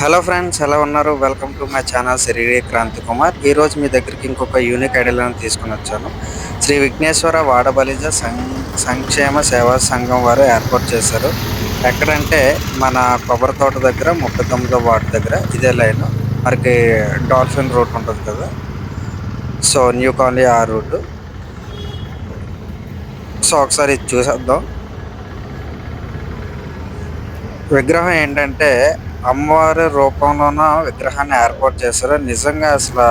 Hello friends ఎలా ఉన్నారు? Welcome to my channel శరీర క్రాంతి కుమార్ ఈరోజు మీ దగ్గరికి ఇంకొక యూనిక్ ఐడియాలను తీసుకుని వచ్చాను. శ్రీ విఘ్నేశ్వర వాడబలిజ సం సంక్షేమ సేవా సంఘం వారు ఏర్పాటు చేశారు. ఎక్కడంటే మన కొబ్బరి తోట దగ్గర ముప్పై తొమ్మిదో వార్డు దగ్గర ఇదే లైన్. మనకి డాల్ఫిన్ రూట్ ఉంటుంది కదా. సో న్యూ కాలనీ ఆ రూటు. సో ఒకసారి ఇది చూసేద్దాం. విగ్రహం ఏంటంటే అమ్మవారి రూపంలోన విగ్రహాన్ని ఏర్పాటు చేశారు. నిజంగా అసలు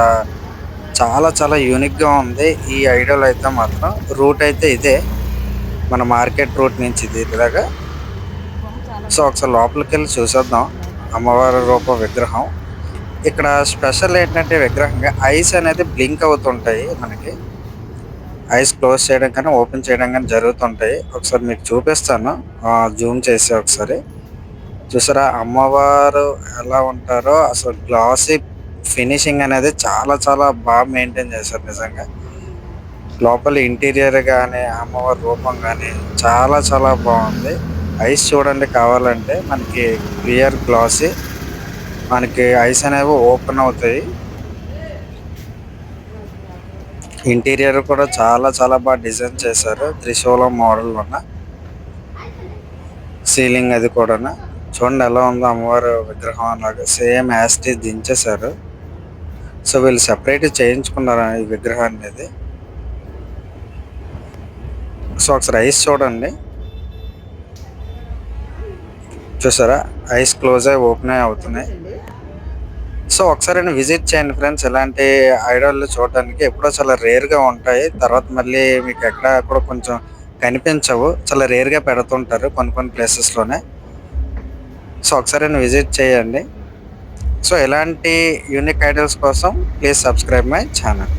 చాలా చాలా యూనిక్గా ఉంది. ఈ ఐడియాలో అయితే మాత్రం రూట్ అయితే ఇదే. మన మార్కెట్ రూట్ నుంచి ఇది ఇలాగా. సో ఒకసారి లోపలికి వెళ్ళి చూసేద్దాం. అమ్మవారి రూప విగ్రహం. ఇక్కడ స్పెషల్ ఏంటంటే విగ్రహంగా ఐస్ అనేది బ్లింక్ అవుతుంటాయి మనకి. ఐస్ క్లోజ్ చేయడం కానీ ఓపెన్ చేయడం కానీ జరుగుతుంటాయి. ఒకసారి మీకు చూపిస్తాను. జూమ్ చేసి ఒకసారి. చూసారా? అమ్మవారు ఎలా ఉంటారో అసలు గ్లాసీ ఫినిషింగ్ అనేది చాలా చాలా బాగా మెయింటైన్ చేశారు నిజంగా. లోపల ఇంటీరియర్ కానీ అమ్మవారి రూపం కానీ చాలా చాలా బాగుంది. ఐస్ చూడండి కావాలంటే మనకి క్లియర్ గ్లాసీ మనకి ఐస్ అనేవి ఓపెన్ అవుతాయి. ఇంటీరియర్ కూడా చాలా చాలా బాగా డిజైన్ చేశారు. త్రిశూలం మోడల్ ఉన్న సీలింగ్ అది కూడా చూడండి ఎలా ఉందో అమ్మవారు విగ్రహం అలాగా సేమ్ యాస్టీ దించేశారు. సో వీళ్ళు సెపరేట్ చేయించుకున్నారు ఈ విగ్రహం అనేది. సో ఒకసారి ఐస్ చూడండి. చూసారా? ఐస్ క్లోజ్ అయ్యి ఓపెన్ అయి అవుతున్నాయి. సో ఒకసారి విజిట్ చేయండి ఫ్రెండ్స్ ఇలాంటి ఐడల్ చూడడానికి ఎప్పుడో చాలా రేర్గా ఉంటాయి. తర్వాత మళ్ళీ మీకు ఎక్కడ కూడా కొంచెం కనిపించవు. చాలా రేర్గా పెడుతుంటారు కొన్ని కొన్ని ప్లేసెస్లోనే సో ఒకసారి విజిట్ చేయండి. సో ఎలాంటి యూనిక్ ఐడియాస్ కోసం ప్లీజ్ సబ్స్క్రైబ్ మై ఛానల్